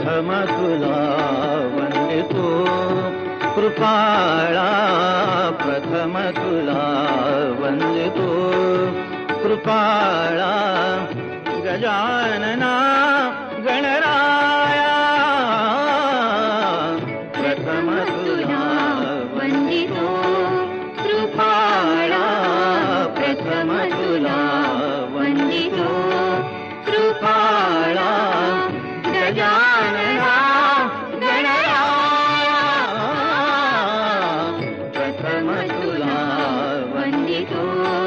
प्रथम तुला वन्दितो कृपाळा प्रथम तुला वन्दितो कृपाळा गजानना वन्दितो।